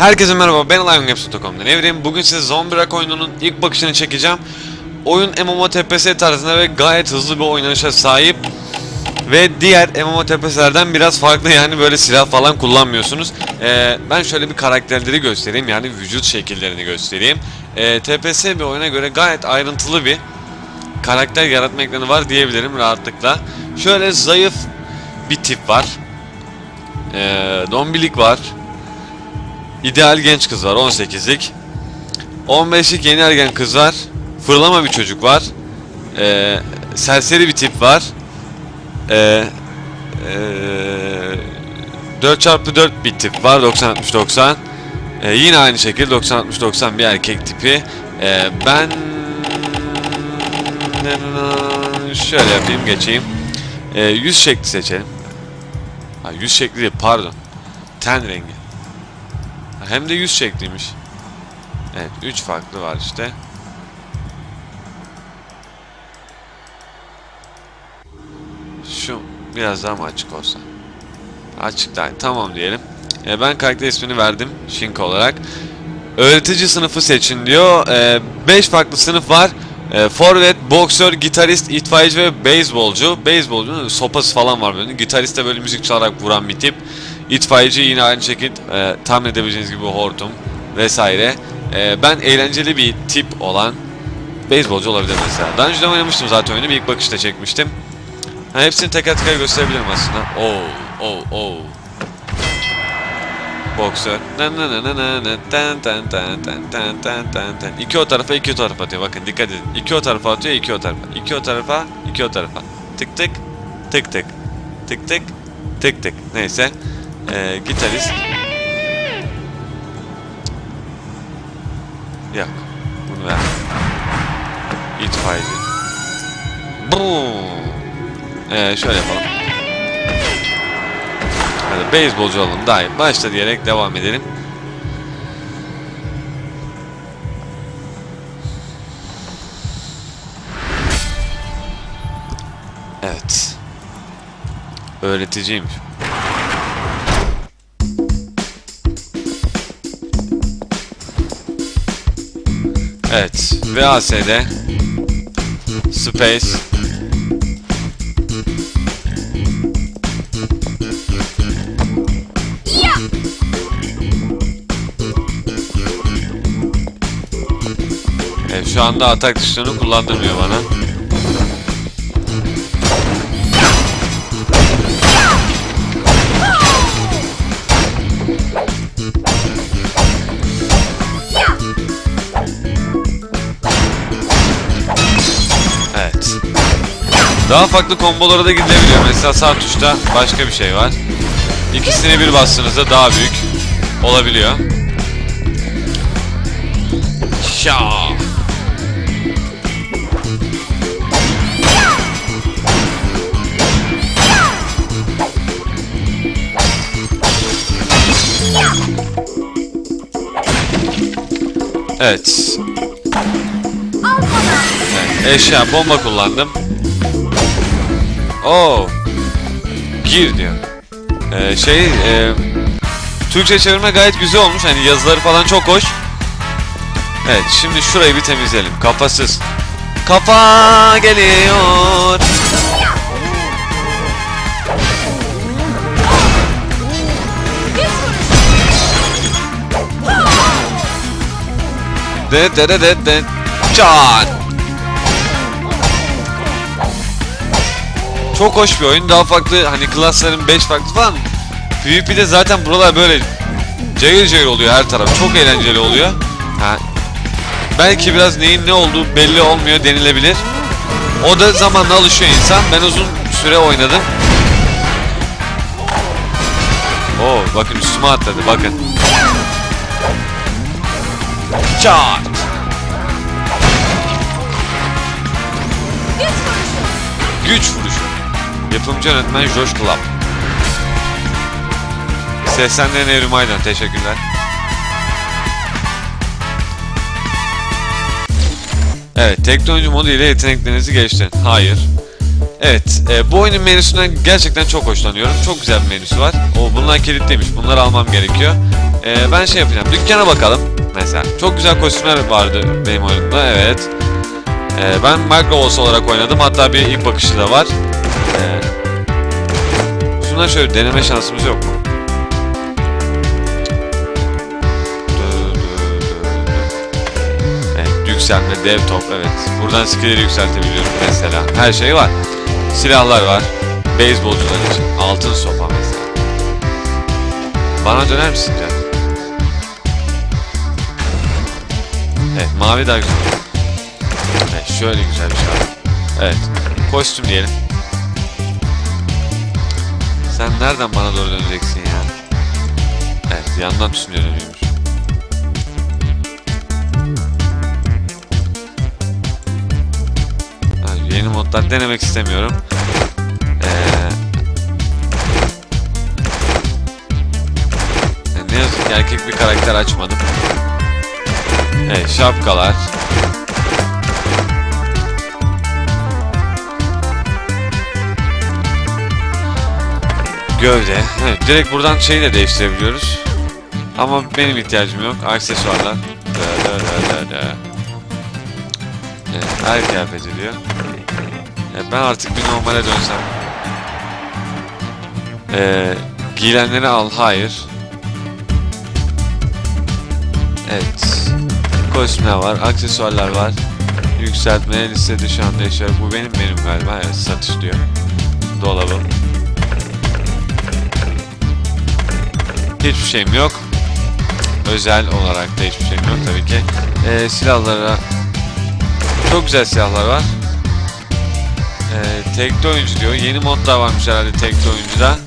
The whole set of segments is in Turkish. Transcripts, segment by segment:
Herkese merhaba ben LionGames.com'dan Evrim. Bugün size Zombie Rock oyununun ilk bakışını çekeceğim. Oyun MMORPG tarzında ve gayet hızlı bir oynanışa sahip. Ve diğer MMORPG'lerden biraz farklı yani böyle silah falan kullanmıyorsunuz. Ee, ben şöyle bir karakterleri göstereyim yani vücut şekillerini göstereyim. Ee, TPS bir oyuna göre gayet ayrıntılı bir karakter yaratma ekranı var diyebilirim rahatlıkla. Şöyle zayıf bir tip var. Ee, dombilik var. İdeal genç kız var 18'lik. 15'lik yeni ergen kız var. Fırlama bir çocuk var. Ee, serseri bir tip var. Ee, ee, 4x4 bir tip var 90-60-90. Ee, yine aynı şekilde 90-60-90 bir erkek tipi. Ee, ben şöyle yapayım geçeyim. Ee, yüz şekli seçelim. Ha, yüz şekli değil pardon. Ten rengi. Hem de yüz şekliymiş. Evet, üç farklı var işte. Şu biraz daha mı açık olsa? Açık da tamam diyelim. E, ben karakter ismini verdim Shinka olarak. Öğretici sınıfı seçin diyor. 5 farklı sınıf var. E, forvet, boksör, gitarist, itfaiyeci ve beyzbolcu. Beyzbolcunun sopası falan var böyle. Gitarist de böyle müzik çalarak vuran bir tip. İtfaiyeci yine aynı şekilde e, tahmin edebileceğiniz gibi hortum vesaire. E, ben eğlenceli bir tip olan beyzbolcu olabilir mesela. Daha önce oynamıştım zaten oyunu. Bir ilk bakışta çekmiştim. Ha, hepsini teker teker gösterebilirim aslında. Oo, oo, oo. Boksör. İki o tarafa, iki o tarafa atıyor. Bakın dikkat edin. İki o tarafa atıyor, iki o tarafa. İki o tarafa, iki o tarafa. Tık tık, tık tık. Tık tık, tık tık. Neyse. Ee, gitarist. Yok. Bunu ver. İtfaiyeci. Boom. Ee, şöyle yapalım. Hadi beyzbolcu olalım daha iyi. Başla diyerek devam edelim. Evet. Öğreticiymiş. Evet. VAS'de Space Evet, şu anda atak tuşlarını kullandırmıyor bana. Daha farklı kombolara da gidilebiliyor. Mesela sağ tuşta başka bir şey var. İkisini bir bastığınızda daha büyük olabiliyor. Şa. Evet. evet. Eşya bomba kullandım. Oo. Gir diyor. Ee, şey e, Türkçe çevirme gayet güzel olmuş. Hani yazıları falan çok hoş. Evet şimdi şurayı bir temizleyelim. Kafasız. Kafa geliyor. De de de de de. Çat. Çok hoş bir oyun. Daha farklı hani klasların 5 farklı falan. PvP'de zaten buralar böyle cayır cayır oluyor her taraf. Çok eğlenceli oluyor. Ha, belki biraz neyin ne olduğu belli olmuyor denilebilir. O da zamanla alışıyor insan. Ben uzun süre oynadım. Oo bakın üstüme atladı bakın. Çat. Güç vuruşu. Yapımcı yönetmen Josh Club. Seslendiren Evrim Aydın. Teşekkürler. Evet, teknoloji modu ile yeteneklerinizi geliştirin. Hayır. Evet, e, bu oyunun menüsünden gerçekten çok hoşlanıyorum. Çok güzel bir menüsü var. O bunlar kilitliymiş. Bunları almam gerekiyor. Ee, ben şey yapacağım. Dükkana bakalım. Mesela. Çok güzel kostümler vardı benim oyunumda. Evet. Ee, ben Microboss olarak oynadım. Hatta bir ilk bakışı da var. Ee, şuna şöyle deneme şansımız yok mu? Evet, yükselme, dev top, evet. Buradan skilleri yükseltebiliyorum mesela. Her şey var. Silahlar var. Beyzbolcular için. Altın sopa mesela. Bana döner misin canım? Evet, mavi daha güzel. Evet, şöyle güzel bir şey. Evet, kostüm diyelim. Sen nereden bana doğru döneceksin ya? Evet, yandan tutunca dönüyormuş. Yeni modlar denemek istemiyorum. Ee, ne yazık ki erkek bir karakter açmadım. Evet, şapkalar. Gövde. Evet, direkt buradan şeyi de değiştirebiliyoruz. Ama benim ihtiyacım yok. Aksesuarlar. Dö, dö, dö, dö, dö. Evet, her kıyafet ediyor. E, ben artık bir normale dönsem. Ee, giyilenleri al. Hayır. Evet. Kostümler var. Aksesuarlar var. Yükseltme listede şu anda yaşıyor. Bu benim benim galiba. Evet satış diyor. Dolabım. Hiçbir şeyim yok. Özel olarak da hiçbir şeyim yok tabii ki. Ee, silahlara çok güzel silahlar var. Ee, tekli oyuncu diyor. Yeni modlar varmış herhalde tekli oyuncuda.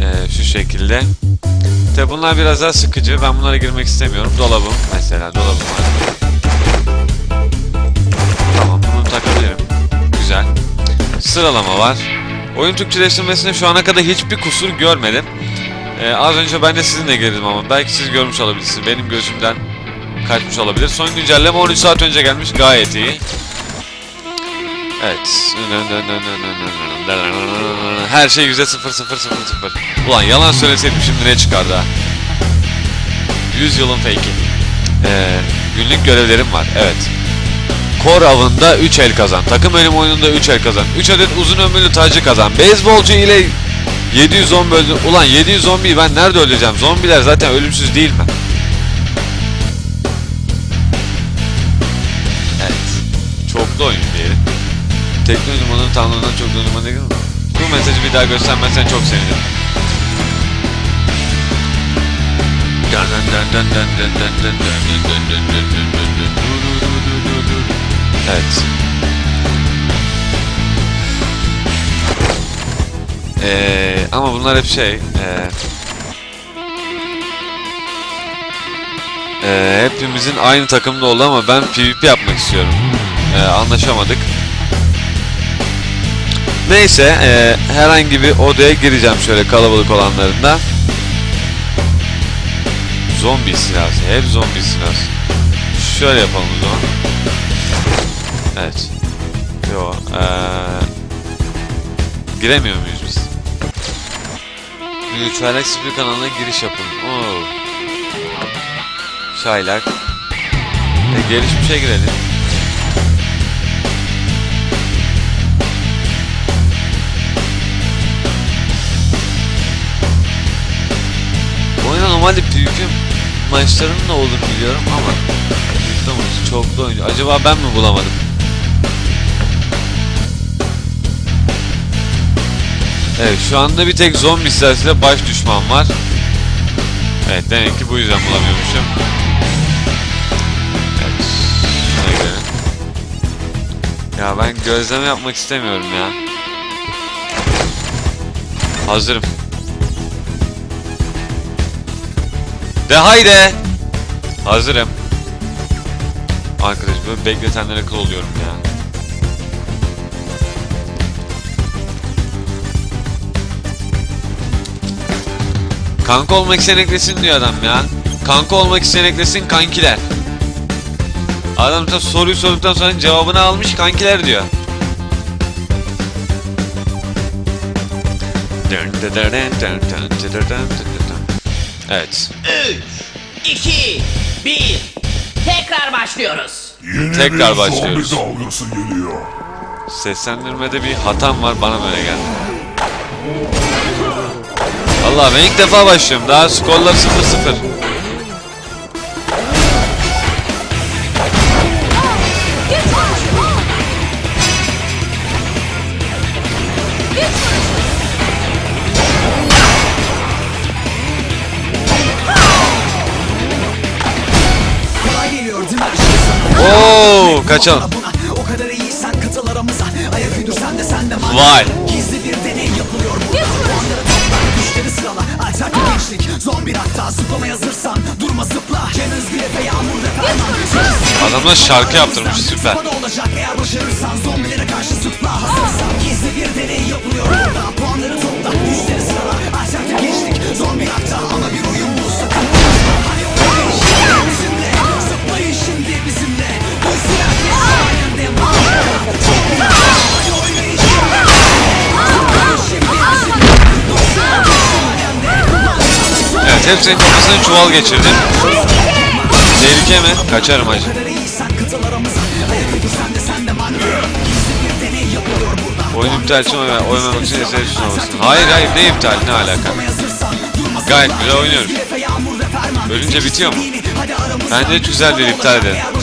Ee, şu şekilde. Tabi bunlar biraz daha sıkıcı. Ben bunlara girmek istemiyorum. Dolabım mesela. Dolabım var. Tamam bunu takabilirim. Güzel. Sıralama var. Oyun Türkçeleştirmesinde şu ana kadar hiçbir kusur görmedim. Ee, az önce ben de sizinle girdim ama belki siz görmüş olabilirsiniz. Benim gözümden kaçmış olabilir. Son güncelleme 13 saat önce gelmiş. Gayet iyi. Evet. Her şey yüzde sıfır sıfır sıfır sıfır. Ulan yalan söyleseydim şimdi ne çıkardı ha? 100 yılın fake'i. Ee, günlük görevlerim var. Evet. Kor avında 3 el kazan. Takım ölüm oyununda 3 el kazan. 3 adet uzun ömürlü tacı kazan. Beyzbolcu ile 700 zombi öldü. Ulan 700 zombiyi ben nerede öldüreceğim? Zombiler zaten ölümsüz değil mi? Evet. Çoklu oyun diyelim. Teknoloji modunun tanrından çok dönümüne değil mi? Bu mesajı bir daha göstermezsen çok sevinirim. Evet. Ee, ama bunlar hep şey. ee, ee, hepimizin aynı takımda oldu ama ben PvP yapmak istiyorum. Ee, anlaşamadık. Neyse, ee, herhangi bir odaya gireceğim şöyle kalabalık olanlarında. Zombi silahı, hep zombi silahı. Şöyle yapalım o zaman. Evet. Yo, ee, giremiyor muyuz biz? Müçvelek Spil kanalına giriş yapın. Oo. Şaylak. E, gelişmişe girelim. Bu oyunda normalde PvP maçların da olur biliyorum ama çoklu oyuncu. Acaba ben mi bulamadım? Evet şu anda bir tek zombi silahıyla baş düşman var. Evet demek ki bu yüzden bulamıyormuşum. Evet. Ya ben gözleme yapmak istemiyorum ya. Hazırım. De haydi. Hazırım. Arkadaş böyle bekletenlere kıl oluyorum ya. Kanka olmak isteyen eklesin diyor adam ya. Kanka olmak isteyen eklesin kankiler. Adam da soruyu sorduktan sonra cevabını almış kankiler diyor. Evet. 3, 2, 1. Tekrar başlıyoruz. Yeni Tekrar bir başlıyoruz. zombi dalgası geliyor. Seslendirmede bir hatam var bana böyle geldi. Allah ben ilk defa başlıyorum. Daha skorlar 0-0. Kolay geliyor değil mi her şey sana? Oo, kaçalım. Buna Bir gençlik Zombi hatta zıplamaya hazırsan Durma zıpla. Cem Özgür Efe Yağmur ve Ferman Adamlar şarkı yaptırmış, süper. Olacak eğer başarırsan Zombilere karşı zıpla. Hazırsan Gizli bir deney yapılıyor. Burada Puanları topla. Güçleri sırala. Bir gençlik Zombi hatta ama bir hepsinin kafasına çuval geçirdim. Tehlike mi? Kaçarım hacı. bir Oyun iptal için oynama, oynamak için eseri sunamasın. Hayır hayır ne iptal ne alaka? Gayet güzel oynuyoruz. Ölünce bitiyor mu? Bence güzel değil, iptal edelim. Bir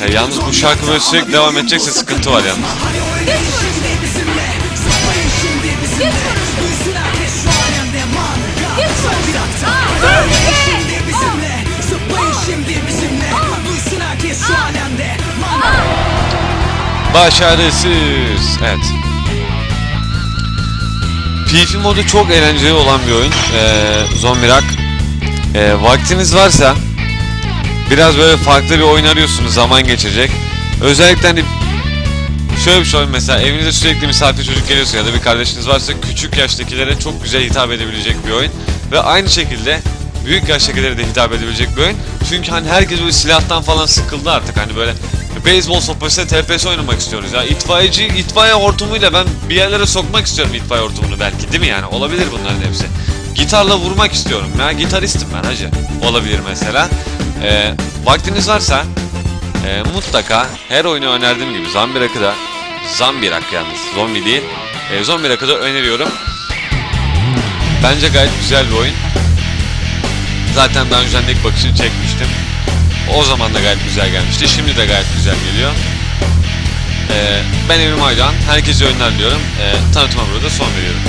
Ya yalnız bu şarkı böyle sürekli devam edecekse sıkıntı var yalnız. Şimdi bizimle Duysun herkes şu alemde Başarısız. Evet. PvP modu çok eğlenceli olan bir oyun. Ee, Zombie Rock. Ee, vaktiniz varsa biraz böyle farklı bir oyun arıyorsunuz zaman geçecek. Özellikle hani şöyle bir şey oyun mesela evinize sürekli misafir çocuk geliyorsa ya da bir kardeşiniz varsa küçük yaştakilere çok güzel hitap edebilecek bir oyun. Ve aynı şekilde büyük yaştakilere de hitap edebilecek bir oyun. Çünkü hani herkes böyle silahtan falan sıkıldı artık hani böyle beyzbol sopasıyla TPS oynamak istiyoruz ya. İtfaiyeci, itfaiye hortumuyla ben bir yerlere sokmak istiyorum itfaiye hortumunu belki değil mi yani? Olabilir bunların hepsi. Gitarla vurmak istiyorum ya. Gitaristim ben hacı. Olabilir mesela. Ee, vaktiniz varsa ee, mutlaka her oyunu önerdiğim gibi Zambirak'ı da Zambirak yalnız zombi değil ee, Zambirak'ı da öneriyorum Bence gayet güzel bir oyun Zaten daha önceden de ilk bakışını çekmiştim. O zaman da gayet güzel gelmişti. Şimdi de gayet güzel geliyor. Ee, Ben Evrim Aydoğan. Herkese oyunlar diliyorum. Ee, Tanıtıma burada son veriyorum